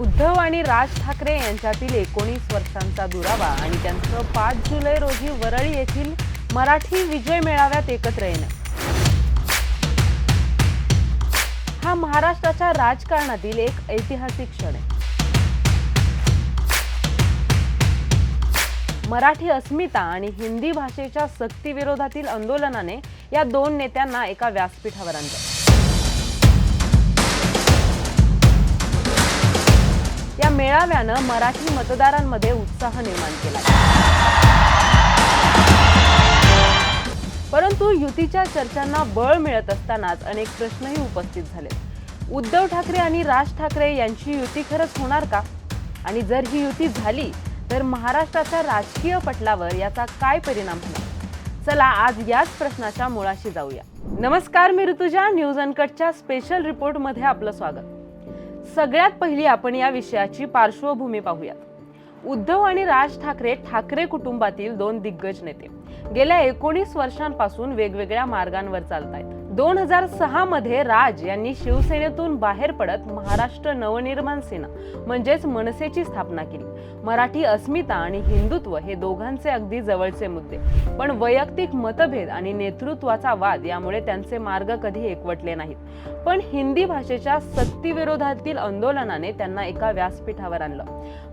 उद्धव आणि राज ठाकरे यांच्यातील एकोणीस वर्षांचा दुरावा आणि त्यांचं पाच जुलै रोजी वरळी येथील मराठी विजय मेळाव्यात एकत्र येणं. हा महाराष्ट्राच्या राजकारणातील एक ऐतिहासिक क्षण आहे. मराठी अस्मिता आणि हिंदी भाषेच्या सक्तीविरोधातील आंदोलनाने या दोन नेत्यांना एका व्यासपीठावर आणलं. या मेळाव्यानं मराठी मतदारांमध्ये उत्साह निर्माण केला. परंतु युतीच्या चर्चांना बळ मिळत असतानाच अनेक प्रश्नही उपस्थित झाले उद्धव ठाकरे आणि राज ठाकरे यांची युती खरंच होणार का? आणि जर ही युती झाली तर महाराष्ट्राच्या राजकीय पटलावर याचा काय परिणाम होणार? चला आज याच प्रश्नाच्या मुळाशी जाऊया. नमस्कार मी ऋतुजा न्यूज अनकटच्या स्पेशल रिपोर्टमध्ये आपलं स्वागत. सगळ्यात पहिली आपण या विषयाची पार्श्वभूमी पाहूयात उद्धव आणि राज ठाकरे ठाकरे कुटुंबातील दोन दिग्गज नेते गेल्या एकोणीस वर्षांपासून वेगवेगळ्या मार्गांवर चालत आहेत दोन हजार सहा मध्ये राज यांनी शिवसेनेतून बाहेर पडत महाराष्ट्र नवनिर्माण सेना म्हणजेच मनसेची स्थापना केली. मराठी अस्मिता आणि हिंदुत्व हे दोघांचे अगदी जवळचे मुद्दे. पण वैयक्तिक मतभेद आणि नेतृत्वाचा वाद यामुळे त्यांचे मार्ग कधी एकवटले नाहीत. पण हिंदी भाषेच्या सक्तीविरोधातील आंदोलनाने त्यांना एका व्यासपीठावर आणलं.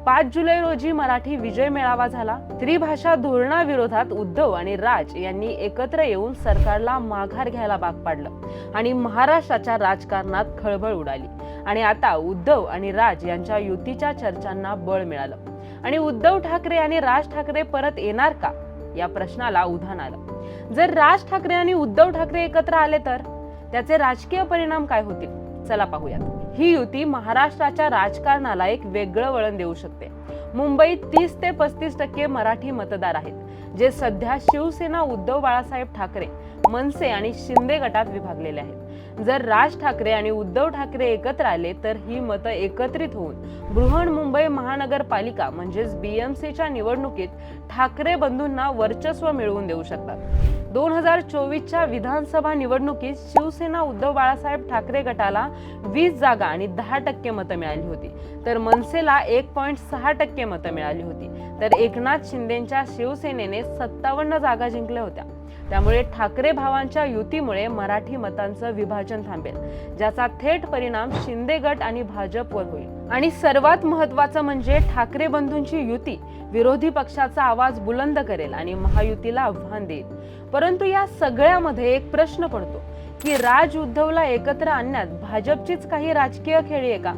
पाच जुलै रोजी मराठी विजय मेळावा झाला. त्रिभाषा धोरणाविरोधात उद्धव आणि राज यांनी एकत्र येऊन सरकारला माघार घ्यायला भाग पाडला. आणि महाराष्ट्राच्या राजकारणात खळबळ उडाली. आणि आता उद्धव आणि राज यांच्या युतीच्या चर्चांना बळ मिळालं. आणि उद्धव ठाकरे आणि राज ठाकरे परत येणार का? या प्रश्नाला उधाण आलं. जर राज ठाकरे आणि उद्धव ठाकरे एकत्र आले तर? त्याचे राजकीय परिणाम काय होतील? चला पाहूयात. ही युती महाराष्ट्राच्या राजकारणाला एक वेगळं वळण देऊ शकते. मुंबईत तीस ते पस्तीस टक्के मराठी मतदार आहेत जे सध्या शिवसेना उद्धव बाळासाहेब ठाकरे मनसे आणि शिंदे गटात विभागलेले आहेत. जर राज ठाकरे आणि उद्धव ठाकरे एकत्र आले तर ही मतं एकत्रित होऊन बृहण मुंबई महानगरपालिका म्हणजेच बीएमसीच्या निवडणुकीत ठाकरे बंधूंना वर्चस्व मिळवून देऊ शकतात. दोन हजार चोवीसच्या विधानसभा निवडणुकीत शिवसेना उद्धव बाळासाहेब ठाकरे गटाला वीस जागा आणि दहा टक्के मतं मिळाली होती. तर मनसेला एक पॉईंट सहा टक्के मतं मिळाली होती. तर एकनाथ शिंदेच्या शिवसेनेने सत्तावन्न जागा जिंकल्या होत्या. त्यामुळे ठाकरे भावांच्या युतीमुळे मराठी मतांचं विभाजन थांबेल ज्याचा थेट परिणाम शिंदे गट आणि भाजपवर होईल. आणि सर्वात महत्वाचं म्हणजे ठाकरे बंधूंची युती विरोधी पक्षाचा आवाज बुलंद करेल आणि महायुतीला आव्हान देईल. परंतु या सगळ्यामध्ये एक प्रश्न पडतो की राज उद्धवला एकत्र आणण्यात भाजपचीच काही राजकीय खेळी आहे का?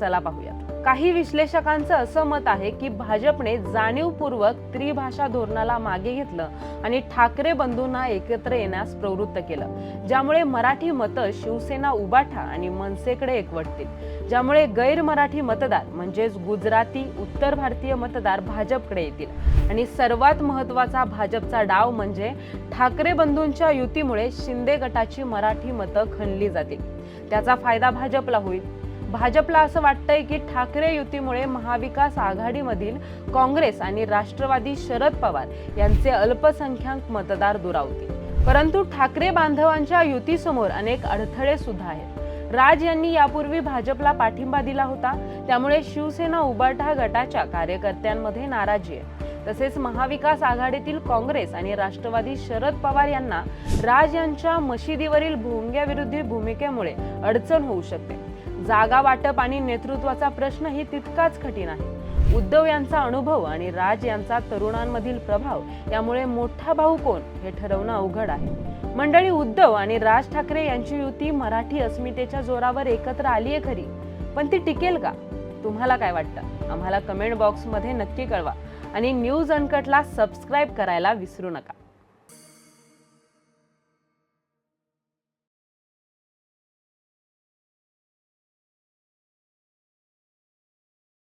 चला पाहूयात. काही विश्लेषकांचं असं मत आहे की भाजपने जाणीवपूर्वक त्रिभाषा धोरणाला मागे घेतलं आणि ठाकरे बंधूंना एकत्र येण्यास प्रवृत्त केलं. ज्यामुळे मराठी मतं शिवसेना उबाठा आणि मनसेकडे एकवटतील. ज्यामुळे गैर मराठी मतदार म्हणजेच गुजराती उत्तर भारतीय मतदार भाजपकडे येतील. आणि सर्वात महत्त्वाचा भाजपचा डाव म्हणजे ठाकरे बंधूंच्या युतीमुळे शिंदे गटाची मराठी मतं खणली जातील. त्याचा फायदा भाजपला होईल. भाजपला असं वाटतंय की ठाकरे युतीमुळे महाविकास आघाडीमधील काँग्रेस आणि राष्ट्रवादी शरद पवार यांचे अल्पसंख्याक मतदार दुरावतील. परंतु ठाकरे बांधवांच्या युतीसमोर अनेक अडथळे सुद्धा आहेत. राज यांनी यापूर्वी भाजपला पाठिंबा दिला होता. त्यामुळे शिवसेना उबाटा गटाच्या कार्यकर्त्यांमध्ये नाराजी आहे. तसेच महाविकास आघाडीतील काँग्रेस आणि राष्ट्रवादी शरद पवार यांना राज यांच्या मशिदीवरील भोंग्याविरोधी भूमिकेमुळे अडचण होऊ शकते. जागा वाटप आणि नेतृत्वाचा प्रश्नही तितकाच कठीण आहे. उद्धव यांचा अनुभव आणि राज यांचा तरुणांमधील प्रभाव यामुळे मोठा भाऊ कोण हे ठरवणं अवघड आहे. मंडळी उद्धव आणि राज ठाकरे यांची युती मराठी अस्मितेच्या जोरावर एकत्र आली आहे खरी. पण ती टिकेल का? तुम्हाला काय वाटतं? आम्हाला कमेंट बॉक्समध्ये नक्की कळवा. आणि न्यूज अनकटला सबस्क्राईब करायला विसरू नका.